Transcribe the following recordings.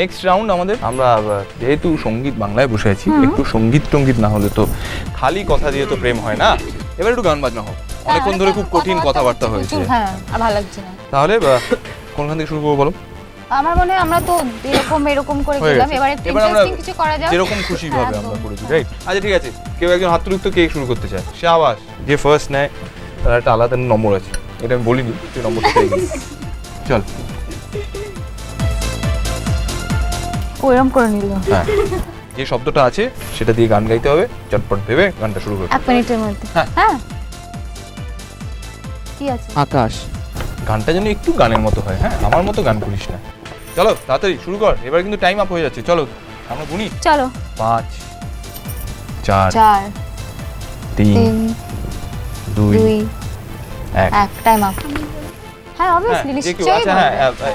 Next round আমাদের আমরা যেহেতু সংগীত বাংলায় বসে আছি একটু সংগীত টঙ্গীত না হলে তো খালি কথা দিয়ে তো প্রেম হয় না। এবার একটু গান বাজনা হোক। অনেকক্ষণ ধরে খুব কঠিন কথাবার্তা হয়েছে। হ্যাঁ ভালো লাগছে না। তাহলে কোনখান থেকে শুরু করব বলো? আমার মনে হয় আমরা তো এরকম এরকম করে হয়ে গেলাম এবার একটু ইন্টারেস্টিং কিছু করা যাক। যেরকম খুশি ভাবে হ্যাঁ, আমরা। করেছি রাইট আচ্ছা ঠিক আছে। কেউ একজন হাত তুলুক তো কে শুরু করতে চায়? শাবাশ। যে ফার্স্ট নেয় তার একটা আলাদা নম্বর আছে। এটা আমি বলিনি তুই নম্বরটা। চল। ও এরকম করে নিল। হ্যাঁ। যে শব্দটা আছে সেটা দিয়ে গান গাইতে হবে। চটপট ভেবে গানটা শুরু করবে এক মিনিটের মধ্যে। হ্যাঁ। হ্যাঁ। কি আছে? আকাশ। গানটা যেন একটু গানের মতো হয় হ্যাঁ? আমার মতো গান করিস না। চলো তাড়াতাড়ি শুরু কর। এবার কিন্তু টাইম আপ হয়ে যাচ্ছে। চলো আমরা গুনি। চলো। পাঁচ চার চার তিন দুই দুই এক। এক। টাইম আপ হ্যাঁ হ্যাঁ, অবভিয়াসলি নিশ্চয়ই আচ্ছা হ্যাঁ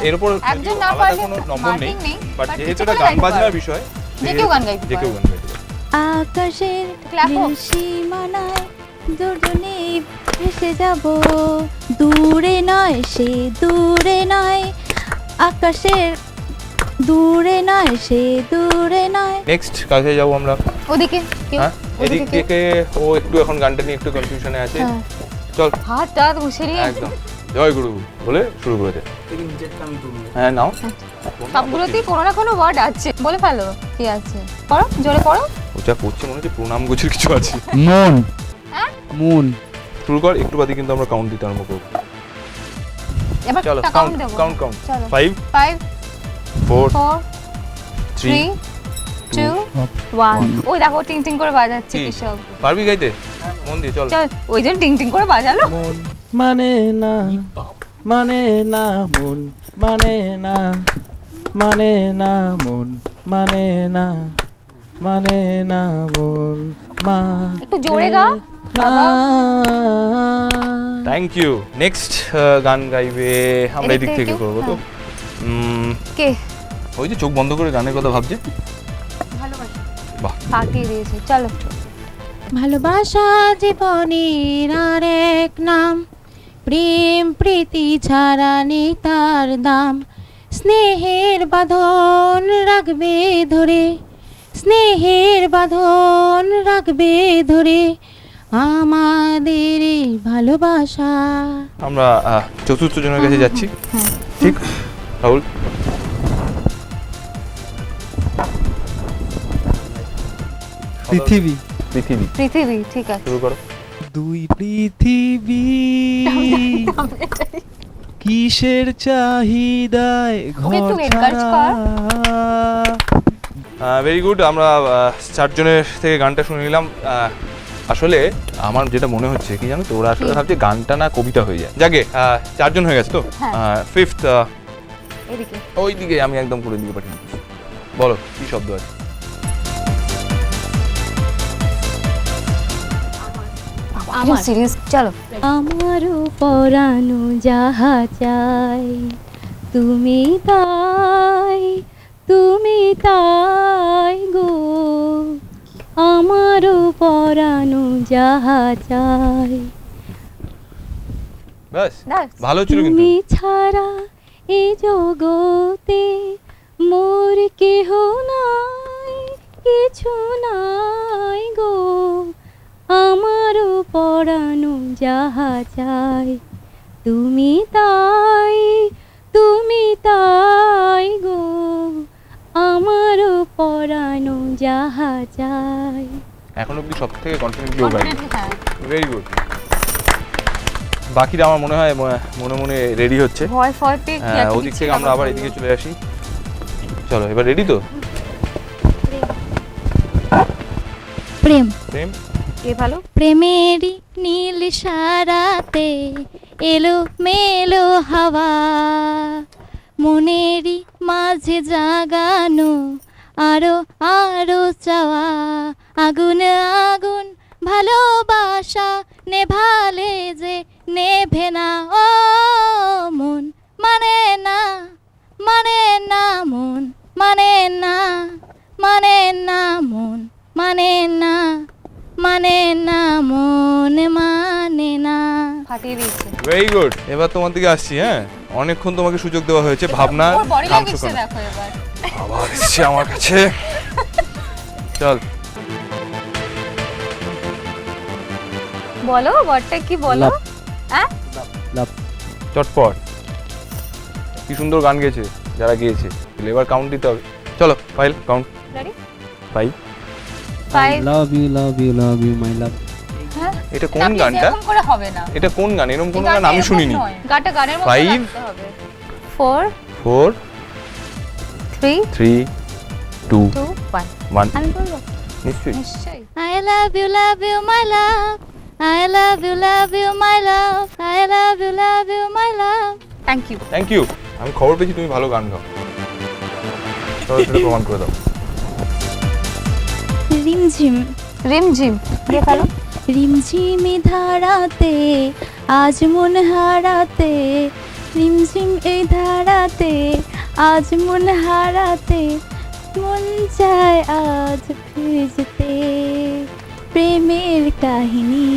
এর উপর একজন না পারলে কোনো নম্বর নেই বাট যেহেতু এটা গান বাজনার বিষয় যে কেউ গান গাইতে যে কেউ গান গাইতে। আকাশের সীমানায় দুজনে ভেসে যাব। দূরে নয় সে দূরে নয় আকাশের দূরে নয় সে দূরে নয়। নেক্সট কাছে যাব আমরা। ওদিকে হ্যাঁ এদিক থেকে ও একটু এখন গানটা নিয়ে একটু কনফিউশনে আছে। হ্যাঁ। চল। হাত টাত মুছে নিয়ে একদম। জয় গুরু বলে শুরু করে দে। হ্যাঁ নাও। সবগুলোতেই কোনো না কোনো ওয়ার্ড আছে। বলে ফেলো কি আছে? পড়ো জোরে পড়ো। ও যা করছে মনে হচ্ছে প্রণাম গোছের কিছু আছে। মন। হ্যাঁ? মন। শুরু কর একটু বাদে কিন্তু আমরা কাউন্ট দিতে আরম্ভ করব। এবার চলো কাউন্ট কাউন্ট কাউন্ট কাউন্ট চলো। Five five four four three three two one ওই দেখো টিং টিং করে বাজাচ্ছে কি? কি সব পারবি গাইতে? মন দিয়ে চল। চল ওই জন্য টিং টিং করে বাজালো। মন। মানে না মানে না মন মানে না মানে না মন মানে না মানে না মন মা একটু জোরে গা থ্যাংক ইউ নেক্সট গান গাইবে আমরা এদিক থেকে? করব তো। উম, কে? ওই যে চোখ বন্ধ করে গানের কথা ভাবছে। বাহ। পাঠিয়ে দিয়েছে চলো। ভালোবাসা জীবনের আর এক নাম। প্রেম প্রীতি ছাড়া নেই তার দাম। স্নেহের বাঁধন রাখবে ধরে স্নেহের বাঁধন রাখবে ধরে আমাদের এই ভালোবাসা। আমরা আহ, চতুর্থ জনের কাছে যাচ্ছি। হ্যাঁ। ঠিক? রাহুল? পৃথিবী। পৃথিবী। পৃথিবী ঠিক আছে। শুরু করো। দুই পৃথিবী। কিসের চাহিদায় ঘর ভেরি গুড আমরা চারজনের থেকে গানটা শুনে নিলাম। আসলে আমার যেটা মনে হচ্ছে কি জানো তো ওরা আসলে? ভাবছে গানটা না কবিতা হয়ে যায়। যাকে চারজন হয়ে গেছে তো? হ্যাঁ। ফিফথ এদিকে। ওই দিকে আমি একদম করে দিকে পাঠিয়ে দিচ্ছি। বলো কি শব্দ আছে? আমার সিরিয়াস চলো আমারও পরানো যাহা চাই তুমি তাই তুমি তাই গো। আমারও পরানো যাহা চাই। ব্যাস। ভালো ছিল কিন্তু। তুমি ছাড়া এই জগতে মোর কেহ নাই কিছু নাই গো। পরানো যাহা চাই তুমি তাই তুমি তাই গো আমারও পরানো যাহা চাই। এখন অব্দি সব থেকে কনফিডেন্টলি ও গাইবে হ্যাঁ। ভেরি গুড বাকিরা আমার মনে হয় মনে মনে রেডি হচ্ছে। ভয় ফয় পেয়ে কি হ্যাঁ ওদিক থেকে আমরা আবার এদিকে চলে আসি। চলো এবার রেডি তো? প্রেম। প্রেম? কে ভালো? প্রেমেরই নীল সারাতে এলো মেলো হাওয়া। মনেরই মাঝে জাগানো, আরও আরও চাওয়া। আগুন আগুন, ভালোবাসা নেভালে যে নেভে না। ফাটিয়ে দিয়েছে। ভেরি গুড এবার তোমার দিকে আসছি হ্যাঁ? অনেকক্ষণ তোমাকে সুযোগ দেওয়া হয়েছে ভাবনা ওর বডি থামছো ল্যাঙ্গুয়েজটা কেন? দেখো এবার। আবার এসছে আমার কাছে। চল। বলো কি বলো? লাভ। হ্যাঁ লাভ চটপট। কি সুন্দর গান গেয়েছে যারা গিয়েছে। এবার কাউন্ট দিতে হবে। চলো file count ready five five love you love you love you my love এটা কোন গানটা? এরকম করে হবে না। এটা কোন গান? এরকম কোন গান আমি শুনিনি। গানটা গানের মধ্যে Five. হবে। Four four three three two one নিশ্চয়ই। নিশ্চয়ই। I love you, love you, my love. I love you, love you, my love. I love you, love you, my love. Thank you thank you আমি খবর পেয়েছি তুমি ভালো গান গাও। চলো সেটা প্রমাণ করে দাও। রিমঝিম। রিমঝিম। দিয়ে ফেলো। রিমঝিমি ধারাতে আজ মন হারাতে। রিমঝিম এই ধারাতে আজ মন হারাতে। মন চায় আজ ভিজতে প্রেমের কাহিনী।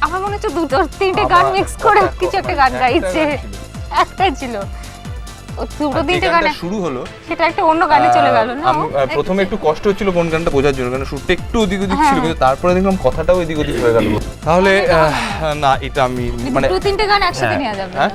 আমার মনে হচ্ছে দুটো তিনটে গান মিক্স করে কিছু একটা গান গাইছে। একটাই ছিল। দুটো তিনটে গান। শুরু হলো সেটা একটা অন্য গানে চলে গেল না প্রথমে একটু কষ্ট হচ্ছিল কোন গানটা বোঝার জন্য কারণ শুটটা একটু ওদিক ওদিক ছিল হ্যাঁ। কিন্তু তারপরে দেখলাম কথাটাও এদিক ওদিক হয়ে গেল। তাহলে না এটা আমি মানে দুটো তিনটে গান একসাথে হ্যাঁ, নেওয়া যাবে হ্যাঁ?